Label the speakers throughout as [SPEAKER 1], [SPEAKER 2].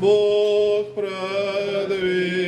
[SPEAKER 1] Бог предвічний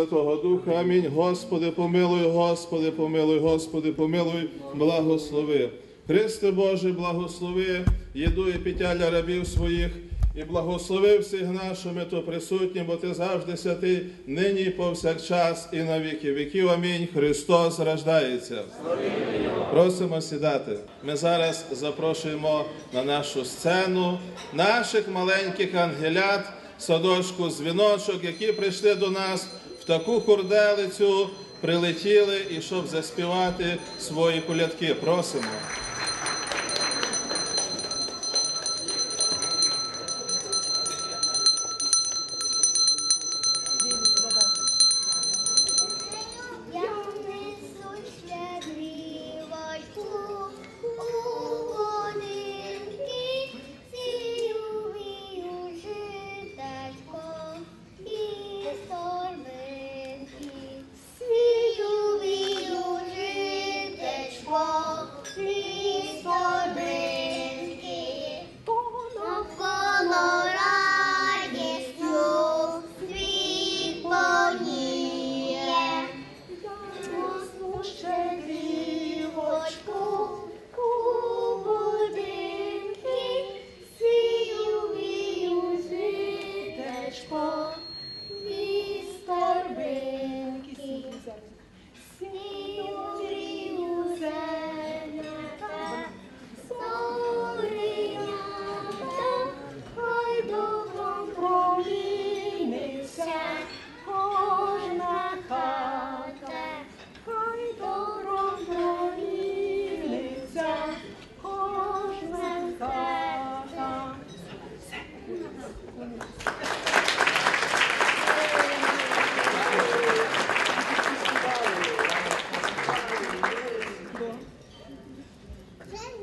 [SPEAKER 1] Святого Духа. Амінь. Господи, помилуй, Господи, помилуй, Господи, помилуй, благослови. Христе Боже, благослови, їду і пиття рабів своїх, і благослови всіх нас, що ми тут присутні, бо Ти завжди святий, нині і повсякчас, і на віки віків. Амінь. Христос рождається. Просимо сідати. Ми зараз запрошуємо на нашу сцену наших маленьких ангелят, садочку дзвіночок, які прийшли до нас таку хурделицю, прилетіли і щоб заспівати свої колядки. Просимо.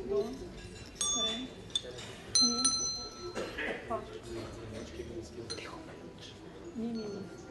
[SPEAKER 2] 12, 3, 1, 4. Mimimi.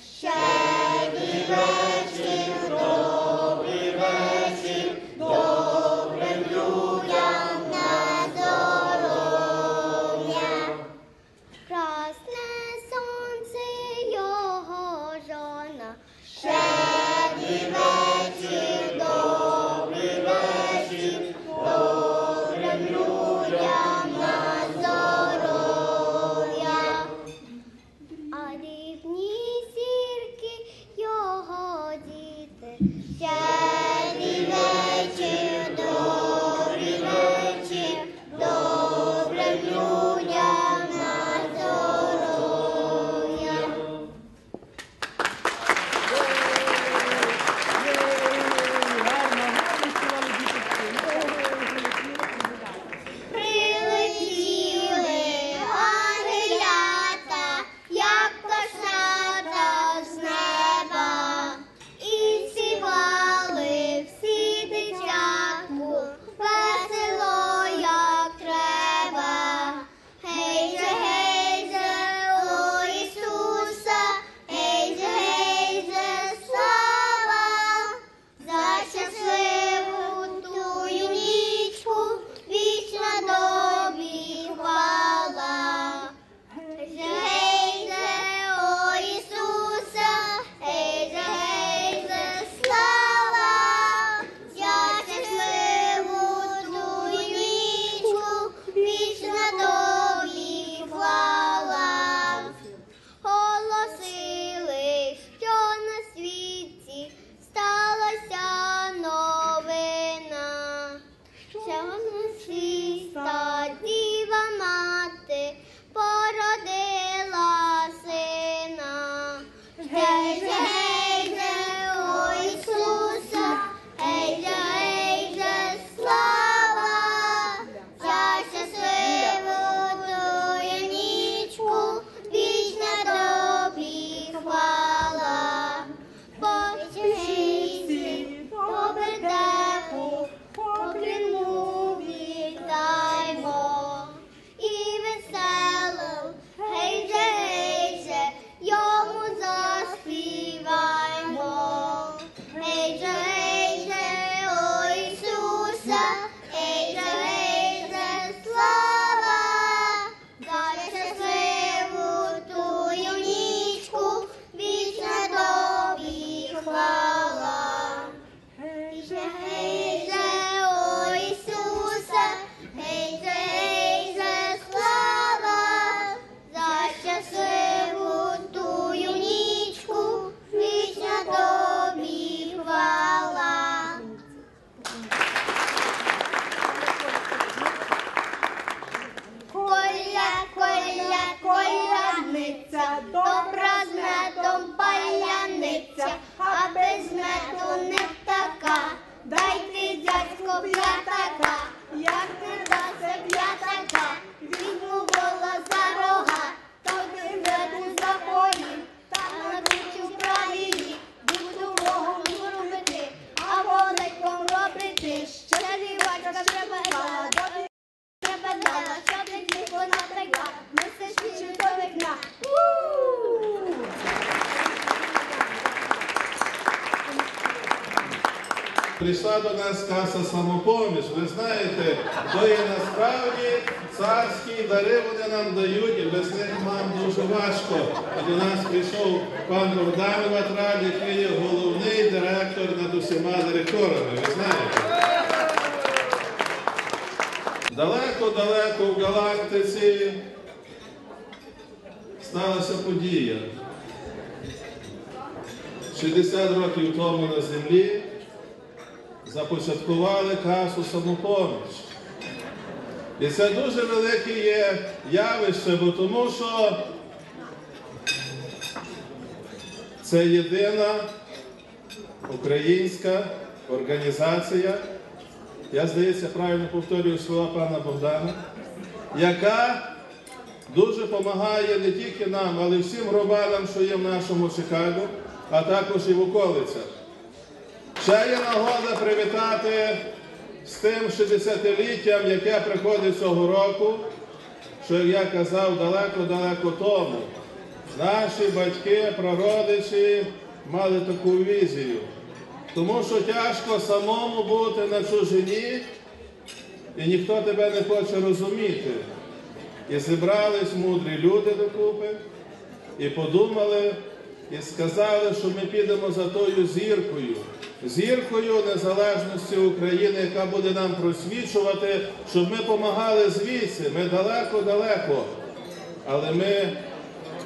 [SPEAKER 2] Shaggy Ray.
[SPEAKER 1] Прийшла до нас каса самопоміч. Ви знаєте, то є насправді царські дари вони нам дають, і без них нам дуже важко. А до нас прийшов пан Богдан Ватраль, який є головний директор над усіма директорами. Ви знаєте. Далеко-далеко в галактиці сталася подія. 60 років тому на землі започаткували касу самопоміч. І це дуже велике є явище, бо тому що це єдина українська організація, я здається, правильно повторюю слова пана Богдана, яка дуже допомагає не тільки нам, але й всім громадам, що є в нашому Чикаго, а також і в околицях. Ще є нагода привітати з тим 60-літтям, яке приходить цього року, що я казав далеко-далеко тому. Наші батьки, прародичі мали таку візію. Тому що тяжко самому бути на чужині, і ніхто тебе не хоче розуміти. І зібрались мудрі люди докупи, і подумали, і сказали, що ми підемо за тою зіркою, зіркою незалежності України, яка буде нам просвічувати, щоб ми допомагали звідси. Ми далеко-далеко. Але ми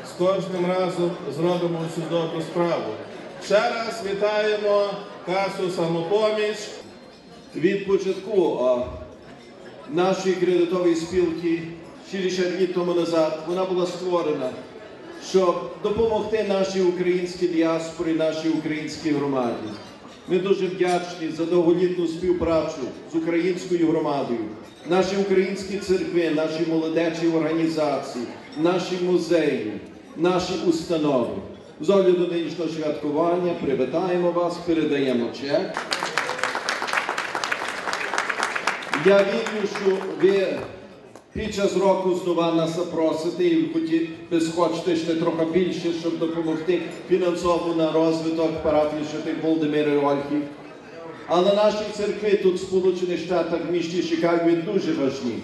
[SPEAKER 1] з кожним разом зробимо цю добру справу. Ще раз вітаємо касу самопоміч.
[SPEAKER 3] Від початку нашої кредитової спілки 60 днів тому назад вона була створена, щоб допомогти нашій українській діаспорі, нашій українській громаді. Ми дуже вдячні за довголітну співпрацю з українською громадою, наші українські церкви, наші молодечі організації, наші музеї, наші установи. З огляду нинішнього святкування привітаємо вас, передаємо чек. Я вірю, що ви під час року знову нас запросите і ви схочете ще трохи більше, щоб допомогти фінансово на розвиток парафії Святих Володимира і Ольхів. Але наші церкви тут в Сполучених Штатах в місті Чикаго дуже важні,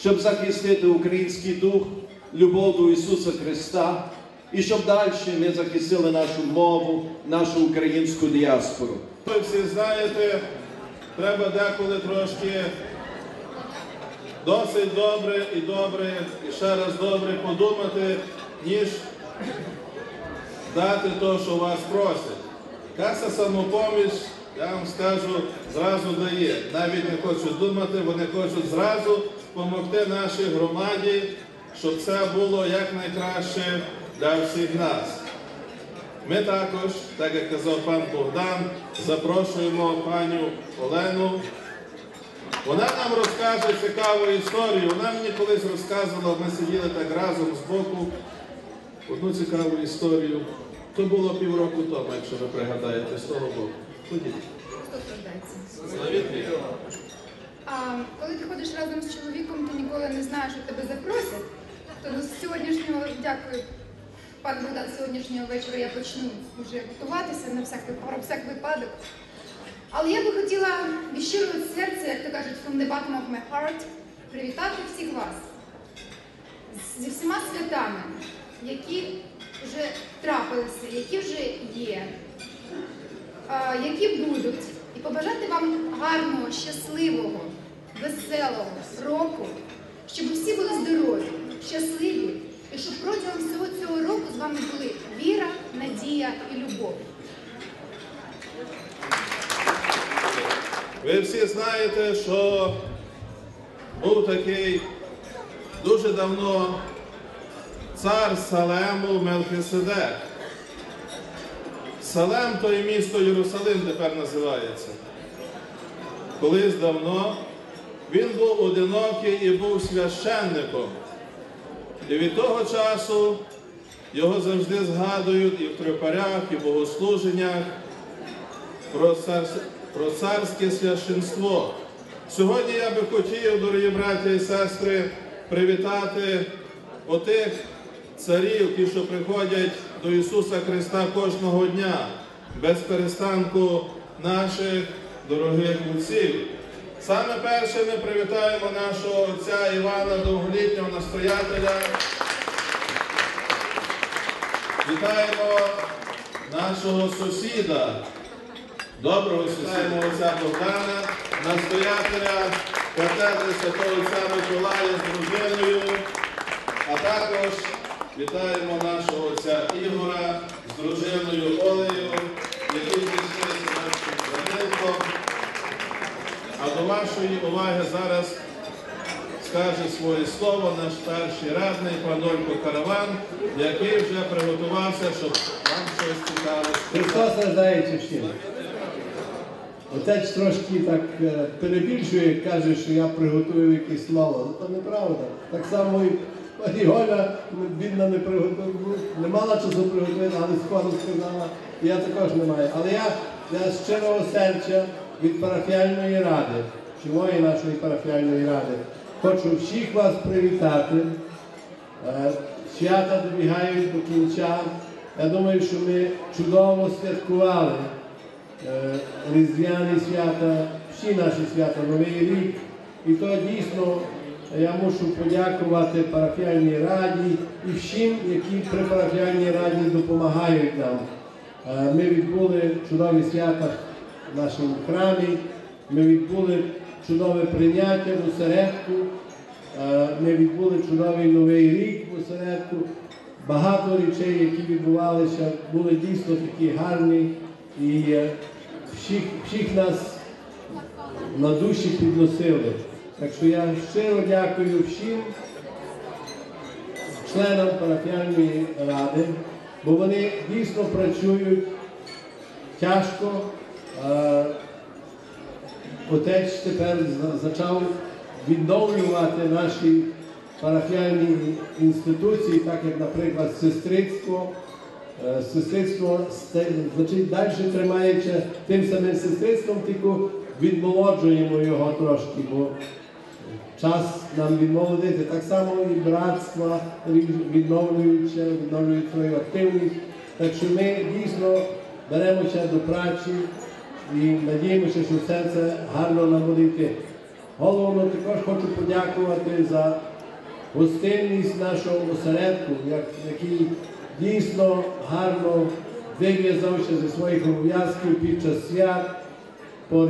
[SPEAKER 3] щоб захистити український дух, любов до Ісуса Христа і щоб далі ми захистили нашу мову, нашу українську діаспору.
[SPEAKER 1] Ви всі знаєте, треба деколи трошки досить добре і добре, і ще раз добре подумати, ніж дати то, що вас просять. Каса самопоміч, я вам скажу, зразу дає. Навіть не хочуть думати, вони хочуть зразу допомогти нашій громаді, щоб це було якнайкраще для всіх нас. Ми також, так як казав пан Богдан, запрошуємо паню Олену. Вона нам розкаже цікаву історію. Вона мені колись розказувала, ми сиділи так разом з боку. Одну цікаву історію. То було півроку тому, якщо ви пригадаєте, з того боку. Ходіть.
[SPEAKER 4] Хто страждається? А коли ти ходиш разом з чоловіком, ти ніколи не знаєш, що тебе запросять. То з сьогоднішнього, дякую, пан Богдан, сьогоднішнього вечора я почну вже готуватися на всяк, про всяк випадок. Але я би хотіла від щирого серця, як то кажуть, from the bottom of my heart, привітати всіх вас зі всіма святами, які вже трапилися, які вже є, які будуть, і побажати вам гарного, щасливого, веселого року, щоб всі були здорові, щасливі, і щоб протягом всього цього року з вами були віра, надія і любов.
[SPEAKER 1] Ви всі знаєте, що був такий дуже давно цар Салему Мелхиседек. Салем то і місто Єрусалим тепер називається. Колись давно він був одинокий і був священником. І від того часу його завжди згадують і в трипарях, і в богослуженнях про, цар... про царське священство. Сьогодні я би хотів, дорогі браття і сестри, привітати отих царів, ті, що приходять до Ісуса Христа кожного дня, без перестанку наших дорогих отців. Саме перше ми привітаємо нашого отця Івана, довголітнього настоятеля. Вітаємо нашого сусіда, доброго сусіда отця Богдана, настоятеля катедри Святого Отця Миколая з дружиною, а також вітаємо нашого отця Ігора з дружиною Олею, які зійшли з нашим Данилком. А до вашої уваги зараз скаже своє слово наш старший радний пан Олько Караван, який вже приготувався, щоб вам щось цікаве.
[SPEAKER 5] Христос рождається всім. Отець трошки так е, перебільшує, каже, що я приготую якесь слово. Ну то неправда. Так само і Оля бідна не приготувала, не мала часу приготувати, але скоро сказала, я також не маю. Але я, з щирого серця від парафіальної ради, чимої нашої парафіальної ради, хочу всіх вас привітати. Е, Свята добігають до кінця. Я думаю, що ми чудово святкували різдвяні свята, всі наші свята, Новий рік. І то дійсно я мушу подякувати парафіальній раді і всім, які при парафіальній раді допомагають нам. Е, Ми відбули чудові свята в нашому храмі, ми відбули чудове прийняття в осередку. Е, Ми відбули чудовий новий рік в осередку. багато речей, які відбувалися, були дійсно такі гарні і е, всіх, всіх нас на душі підносили. Так що я щиро дякую всім членам парафіальної ради, бо вони дійсно працюють тяжко. Отець тепер почав відновлювати наші парафіальні інституції, так як, наприклад, сестрицтво. Е, Сестрицтво значить, далі тримається тим самим сестрицтвом, тільки відмолоджуємо його трошки, бо час нам відмолодити. Так само і братства відновлюються, відновлюють свою активність. Так що ми дійсно беремося до праці і надіємося, що все це гарно нам буде. Головно також хочу подякувати за гостинність нашого осередку, як- який дійсно гарно вив'язався зі своїх обов'язків під час свят по,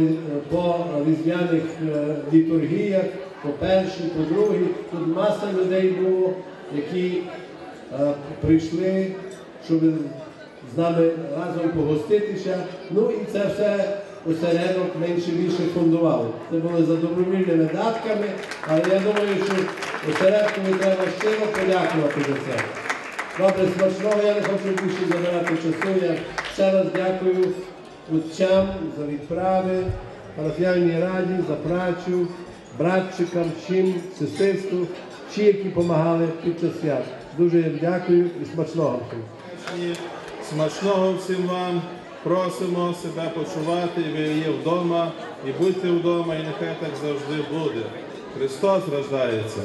[SPEAKER 5] по різдвяних е, літургіях, по першій, по другій. Тут маса людей було, які е, прийшли, щоб з нами разом погоститися. Ну і це все осередок менше більше фондував. Це були за добровільними датками, але я думаю, що осередкові треба щиро подякувати за це. Добре, смачного я не хочу більше забирати часу. Я ще раз дякую отцям за відправи, парафіальній раді, за працю, братчикам, всім, сестринству, всі, які допомагали під час свят. Дуже їм дякую і смачного всім.
[SPEAKER 1] Смачного всім вам. Просимо себе почувати, ви є вдома, і будьте вдома, і нехай так завжди буде. Христос рождається.